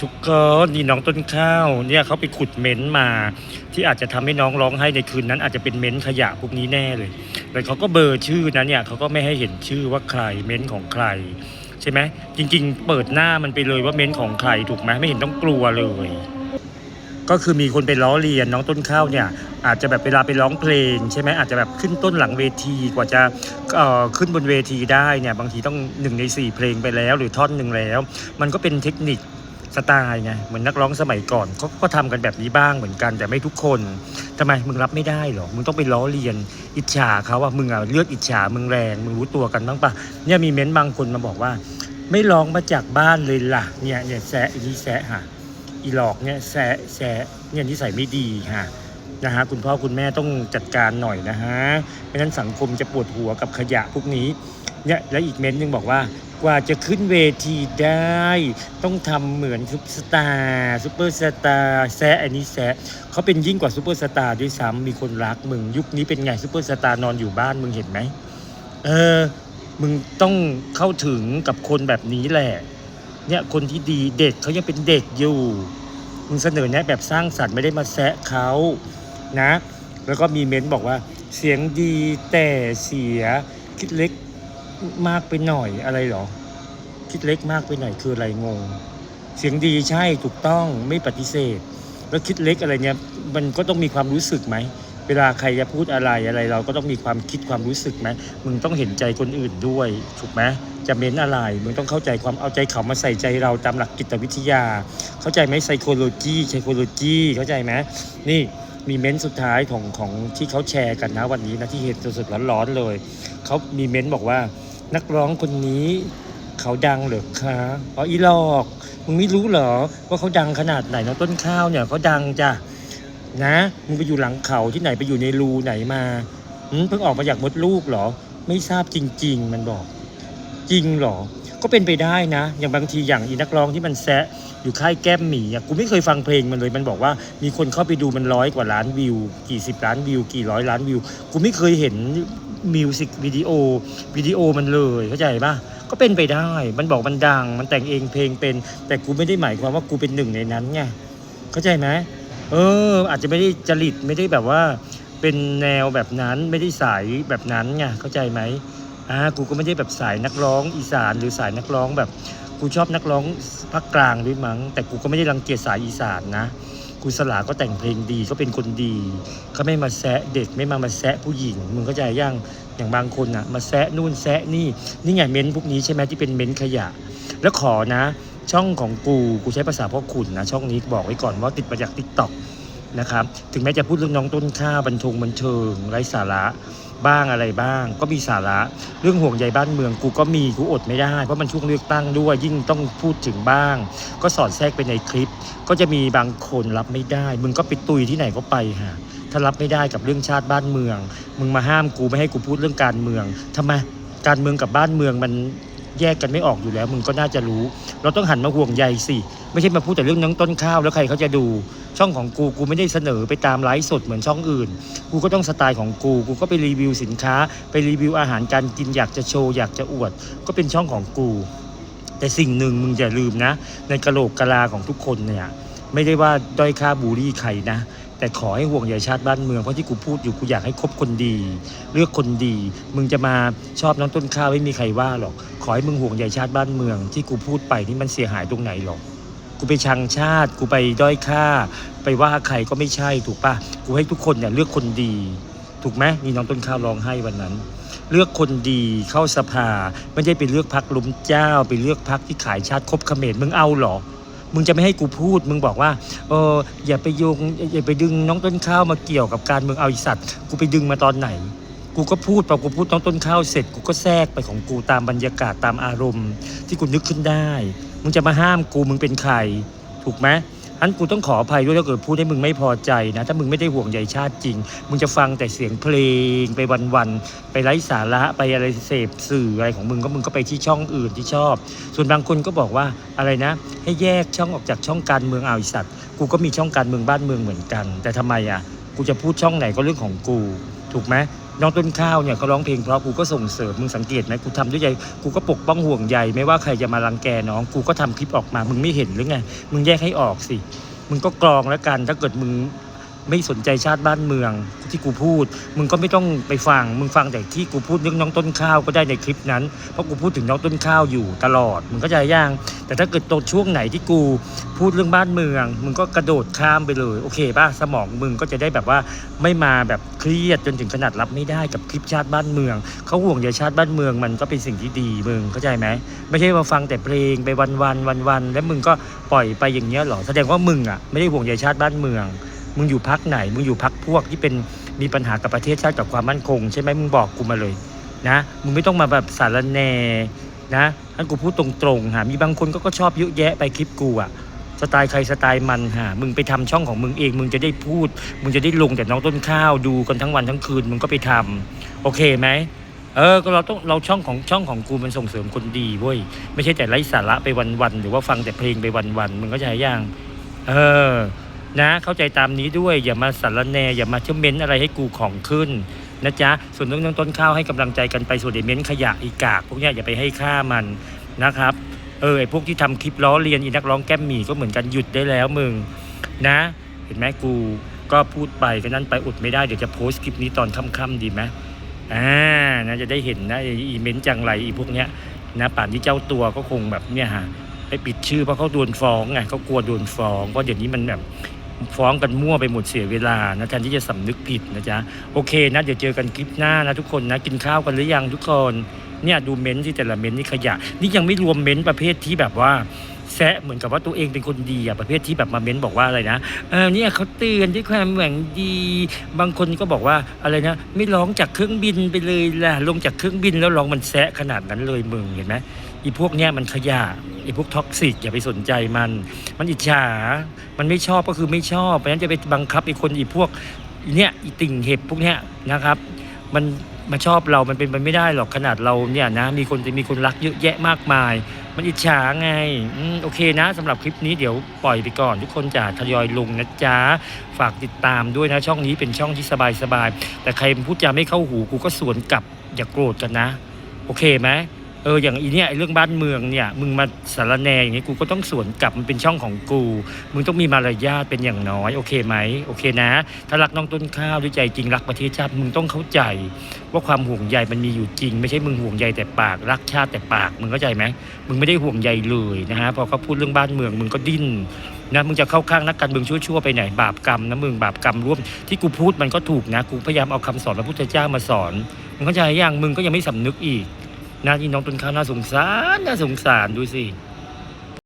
ทุกคนนี่น้องต้นข้าวเนี่ยเขาไปขุดเม้นต์มา ที่อาจจะทำให้น้องร้องไห้ในคืนนั้น อาจจะเป็นเม้นต์ขยะพวกนี้แน่เลยแล้วเขาก็เบอร์ชื่อนะเนี่ยเขาก็ไม่ให้เห็นชื่อว่าใครเม้นต์ของใครใช่ไหมจริง ๆ เปิดหน้ามันไปเลยว่าเม้นต์ของใครถูกไหมไม่เห็นต้องกลัวเลย ก็คือมีคนไปล้อเลียนน้องต้นข้าวเนี่ยอาจจะแบบเวลาไปร้องเพลง ใช่ไหมอาจจะแบบขึ้นต้นหลังเวทีกว่าจะขึ้นบนเวทีได้เนี่ยบางทีต้องหนึ่งในสี่เพลงไปแล้ว หรือท่อนหนึ่งแล้ว มันก็เป็นเทคนิค สไตล์ไงเหมือนนักร้องสมัยก่อนเขาก็ทำกันแบบนี้บ้างเหมือนกันแต่ไม่ทุกคนทำไมมึงรับไม่ได้หรอมึงต้องไปล้อเลียนอิจฉาเขาว่ามึงอะเลือดอิจฉามึงแรงมึงรู้ตัวกันบ้างปะเนี่ยมีเม้นต์บางคนมาบอกว่า ไม่ร้องมาจากบ้านเลยล่ะเนี่ยเนี่ยแซะอีแซะฮะอีหลอกเนี่ยแซะแซะเนี่ยนิสัยไม่ดีฮะนะฮะคุณพ่อคุณแม่ต้องจัดการหน่อยนะฮะไม่นั้นสังคมจะปวดหัวกับขยะพวกนี้เนี่ยแล้วอีกเม้นต์นึงบอกว่า กว่าจะขึ้นเวทีได้ ต้องทำเหมือนซุปเปอร์สตาร์ซุปเปอร์สตาร์แซะอันนี้แซะเขาเป็นยิ่งกว่าซุปเปอร์สตาร์ด้วยซ้ำมีคนรักมึง ยุคนี้เป็นไงซุปเปอร์สตาร์นอนอยู่บ้านมึงเห็นไหมเออ มึงต้องเข้าถึงกับคนแบบนี้แหละ เนี่ยคนที่ดีเด็กเขายังเป็นเด็กอยู่ มึงเสนอแนะแบบสร้างสรรค์ไม่ได้มาแซะเขานะ แล้วก็มีเม้นต์บอกว่า เสียงดีแต่เสียคิดเล็ก มากไปหน่อยอะไรหรอ คิดเล็กมากไปหน่อยคืออะไรงง เสียงดีใช่ถูกต้องไม่ปฏิเสธ แล้วคิดเล็กอะไรเนี่ยมันก็ต้องมีความรู้สึกไหมเวลาใครจะพูดอะไรอะไร เราก็ต้องมีความคิดความรู้สึกไหมมึงต้องเห็นใจคนอื่นด้วยถูกไหมจะเม้นอะไรมึงต้องเข้าใจความเอาใจเขามาใส่ใจเราตามหลักจิตวิทยา เข้าใจไหมไซโคโลจีไซโคโลจีเข้าใจไหมนี่มีเม้นต์สุดท้ายของของที่เขาแชร์กันนะวันนี้นะที่เห็นสดๆร้อนๆเลยเขามีเม้นต์บอกว่า นักร้องคนนี้เขาดังเหรอคะอ๋ออีหลอกมึงไม่รู้เหรอว่าเขาดังขนาดไหนน้องต้นข้าวเนี่ยเขาดังจ้ะนะมึงไปอยู่หลังเขาที่ไหนไปอยู่ในรูไหนมาเพิ่งออกมาจากมดลูกเหรอ ไม่ทราบจริง ๆ มันบอก จริงเหรอ ก็เป็นไปได้นะ อย่างบางทีอย่างอีนักร้องที่มันแซะอยู่ค่ายแก้มหมีอะกูไม่เคยฟังเพลงมันเลย มันบอกว่ามีคนเข้าไปดูมันร้อยกว่าล้านวิว กี่สิบล้านวิว กี่ร้อยล้านวิว กูไม่เคยเห็น มิวสิกวิดีโอวิดีโอมันเลยเข้าใจปะก็เป็นไปได้ มันบอกมันดัง มันแต่งเองเพลงเป็น แต่กูไม่ได้หมายความว่ากูเป็นหนึ่งในนั้นไงเข้าใจไหมเออ อาจจะไม่ได้จริตไม่ได้แบบว่า เป็นแนวแบบนั้นไม่ได้สายแบบนั้นไงเข้าใจไหมอ่ากูก็ไม่ได้แบบสายนักร้องอีสานหรือสายนักร้องแบบกูชอบนักร้องภาคกลางด้วยมั้งแต่กูก็ไม่ได้รังเกียจสายอีสานนะ กูสลาก็แต่งเพลงดีก็เป็นคนดีเขาไม่มาแซะเด็กไม่มามาแซะผู้หญิงมึงเข้าใจยังอย่างบางคนอะ มาแซะนู่นแซะนี่นี่ไงเม้นท์พวกนี้ใช่ไหมที่เป็นเม้นท์ขยะ แล้วขอนะ ช่องของกูกูใช้ภาษาพ่อขุนนะช่องนี้บอกไว้ก่อนว่าติดมาจากทิกต็อก นะครับ ถึงแม้จะพูดเรื่องน้องต้นข้าวบันทงบันเทิงไร้สาระบ้างอะไรบ้าง ก็มีสาระเรื่องห่วงใยบ้านเมืองกูก็มีกูอดไม่ได้ เพราะมันช่วงเลือกตั้งด้วยยิ่งต้องพูดถึงบ้าง ก็สอดแทรกไปในคลิป ก็จะมีบางคนรับไม่ได้ มึงก็ไปตุยที่ไหนก็ไปฮะถ้ารับไม่ได้กับเรื่องชาติบ้านเมือง มึงมาห้ามกูไม่ให้กูพูดเรื่องการเมืองทำไมการเมืองกับบ้านเมืองมัน แยกกันไม่ออกอยู่แล้ว มึงก็น่าจะรู้ เราต้องหันมาห่วงใยสิ ไม่ใช่มาพูดแต่เรื่องน้องต้นข้าวแล้วใครเขาจะดู ช่องของกูกูไม่ได้เสนอไปตามไลฟ์สดเหมือนช่องอื่น กูก็ต้องสไตล์ของกู กูก็ไปรีวิวสินค้า ไปรีวิวอาหารการกินอยากจะโชว์อยากจะอวด ก็เป็นช่องของกู แต่สิ่งหนึ่งมึงอย่าลืมนะ ในกะโหลกกะลาของทุกคนเนี่ยไม่ได้ว่าด้อยค่าบูลลี่ใครนะ แต่ขอให้ห่วงใยชาติบ้านเมืองเพราะที่กูพูดอยู่กูอยากให้คบคนดี เลือกคนดี มึงจะมาชอบน้องต้นข้าวไม่มีใครว่าหรอก ขอให้มึงห่วงใยชาติบ้านเมือง ที่กูพูดไปนี่มันเสียหายตรงไหนหรอกกูไปชังชาติ กูไปด้อยค่า ไปว่าใครก็ไม่ใช่ถูกปะกูให้ทุกคนเนี่ยเลือกคนดี ถูกไหมนี่น้องต้นข้าวร้องไห้วันนั้น เลือกคนดีเข้าสภา ไม่ได้ไปเลือกพักลุมเจ้า ไปเลือกพักที่ขายชาติคบเขมรมึงเอาหรอ มึงจะไม่ให้กูพูด มึงบอกว่าเอออย่าไปโยงอย่าไปดึงน้องต้นข้าวมาเกี่ยวกับการเมืองเอาอีสัตว์กูไปดึงมาตอนไหน กูก็พูดพอกูพูดน้องต้นข้าวเสร็จกูก็แทรกไปของกูตามบรรยากาศตามอารมณ์ ที่กูนึกขึ้นได้ มึงจะมาห้ามกูมึงเป็นใคร ถูกไหม อันกูต้องขออภัยด้วยถ้าเกิดพูดให้มึงไม่พอใจนะ ถ้ามึงไม่ได้ห่วงใยชาติจริง มึงจะฟังแต่เสียงเพลงไปวันๆไปไร้สาระไปอะไรเสพสื่ออะไรของมึงก็มึงก็ไปที่ช่องอื่นที่ชอบ ส่วนบางคนก็บอกว่าอะไรนะ ให้แยกช่องออกจากช่องการเมืองเอาอสัตว์กูก็มีช่องการเมืองบ้านเมืองเหมือนกัน แต่ทำไมอะกูจะพูดช่องไหนก็เรื่องของกู ถูกไหม น้องต้นข้าวเนี่ยเขาร้องเพลงเพราะกูก็ส่งเสริมมึงสังเกตไหมกูทำด้วยใจกูก็ปกป้องห่วงใยไม่ว่าใครจะมารังแกน้องกูก็ทำคลิปออกมา มึงไม่เห็นหรือไงมึงแยกให้ออกสิ มึงก็กรองแล้วกันถ้าเกิดมึง ไม่สนใจชาติบ้านเมืองที่กูพูด มึงก็ไม่ต้องไปฟัง มึงฟังแต่ที่กูพูดเรื่องน้องต้นข้าวก็ได้ในคลิปนั้น เพราะกูพูดถึงน้องต้นข้าวอยู่ตลอด มึงก็ใจย่าง แต่ถ้าเกิดตรงช่วงไหนที่กูพูดเรื่องบ้านเมือง มึงก็กระโดดข้ามไปเลย โอเคป่ะ สมองมึงก็จะได้แบบว่าไม่มาแบบเครียดจนถึงขนาดรับไม่ได้กับคลิปชาติบ้านเมือง เขาห่วงใยชาติบ้านเมืองมันก็เป็นสิ่งที่ดีมึงเข้าใจไหม ไม่ใช่มาฟังแต่เพลงไปวันวันวันวันแล้วมึงก็ปล่อยไปอย่างเงี้ยหรอ แสดงว่ามึงอะไม่ได้ห่วงใยชาติบ้านเมือง มึงอยู่พักไหน มึงอยู่พักพวกที่เป็นมีปัญหากับประเทศชาติกับความมั่นคง ใช่ไหมมึงบอกกูมาเลยนะ มึงไม่ต้องมาแบบสารแนนะให้กูพูดตรงๆหามีบางคนก็ก็ชอบเยอะแยะไปคลิปกูอะสไตล์ใครสไตล์มันหามึงไปทำช่องของมึงเอง มึงจะได้พูด มึงจะได้ลงแต่น้องต้นข้าวดูกันทั้งวันทั้งคืน มึงก็ไปทำโอเคไหมเออก็เราต้องเราช่องของช่องของกูมันส่งเสริมคนดีเว้ยไม่ใช่แต่ไร้สาระไปวันๆหรือว่าฟังแต่เพลงไปวันๆมึงก็ใจยังเออ นะเข้าใจตามนี้ด้วยอย่ามาสารแนอย่ามาเชื่อเม้นอะไรให้กูของขึ้นนะจ๊ะส่วนเรื่องต้นข้าวให้กำลังใจกันไปส่วนเดเม้นขยะอีกาก พวกนี้อย่าไปให้ค่ามันนะครับเออไอพวกที่ทำคลิปล้อเลียนอีนักร้องแก้มหมี่ก็เหมือนกันหยุดได้แล้วมึงนะ เห็นไหมกูก็พูดไปก็นั่นไปอุดไม่ได้เดี๋ยวจะโพสต์คลิปนี้ตอนค่ำๆดีไหมอ่านะจะได้เห็นนะไอ้อีเมนจังไรอีพวกเนี้ยนะป่านที่เจ้าตัวก็คงแบบเนี่ยฮะไปปิดชื่อเพราะเขาโดนฟ้องไงเขากลัวโดนฟ้องเพราะเดี๋ยวนี้มันแบบ ฟ้องกันมั่วไปหมดเสียเวลานะแทนที่จะสำนึกผิดนะจ๊ะโอเคนะเดี๋ยวเจอกันคลิปหน้านะทุกคนนะกินข้าวกันหรือยังทุกคนเนี่ยดูเม้นที่แต่ละเม้นนี่ขยะ นี่ยังไม่รวมเม้นประเภทที่แบบว่าแซะเหมือนกับว่าตัวเองเป็นคนดีอะประเภทที่แบบมาเม้นบอกว่าอะไรนะเออเนี่ยเขาเตือนด้วยความหวังดี บางคนก็บอกว่าอะไรนะ ไม่ร้องจากเครื่องบินไปเลยล่ะลงจากเครื่องบินแล้วร้องมันแซะขนาดนั้นเลยมึงเห็นไหม อีพวกเนี้ยมันขยะไอีพวกท็อกซิกอย่าไปสนใจมัน มันอิจฉา มันไม่ชอบก็คือไม่ชอบ เพราะฉะนั้นจะไปบังคับไอีคนอีพวกอีเนี้ยอีติ่งเห็บพวกเนี้ยนะครับ มันมาชอบเรา มันเป็นไปไม่ได้หรอกขนาดเราเนี่ยนะ มีคนจะมีคนรักเยอะแยะมากมาย มันอิจฉาไงอโอเคนะสำหรับคลิปนี้เดี๋ยวปล่อยไปก่อนทุกคนจะทยอยลงนะจ๊ะ ฝากติดตามด้วยนะ ช่องนี้เป็นช่องที่สบายๆ แต่ใครพูดจาไม่เข้าหูกูก็สวนกลับอย่าโกรธกันนะ โอเคไหม เอออย่างอีเนี่ยไอ้เรื่องบ้านเมืองเนี่ย มึงมาสารแนอย่างนี้กูก็ต้องสวนกลับมันเป็นช่องของกู มึงต้องมีมารยาทเป็นอย่างน้อยโอเคไหมโอเคนะ ถ้ารักน้องต้นข้าวด้วยใจจริงรักประเทศชาติมึงต้องเข้าใจ ว่าความห่วงใยมันมีอยู่จริง ไม่ใช่มึงห่วงใยแต่ปากรักชาติแต่ปากมึงเข้าใจไหมมึงไม่ได้ห่วงใยเลยนะฮะพอเขาพูดเรื่องบ้านเมืองมึงก็ดิ้นนะมึงจะเข้าข้างนักการเมืองชั่วๆไปไหนบาปกรรมนะมึงบาปกรรมร่วมที่กูพูดมันก็ถูกนะกูพยายามเอาคำสอนพระพุทธเจ้ามาสอนมึงเข้าใจยังมึงก็ยังไม่สำนึกอีก นะที่น้องต้นข้าวน่าสงสารน่าสงสารดูสิ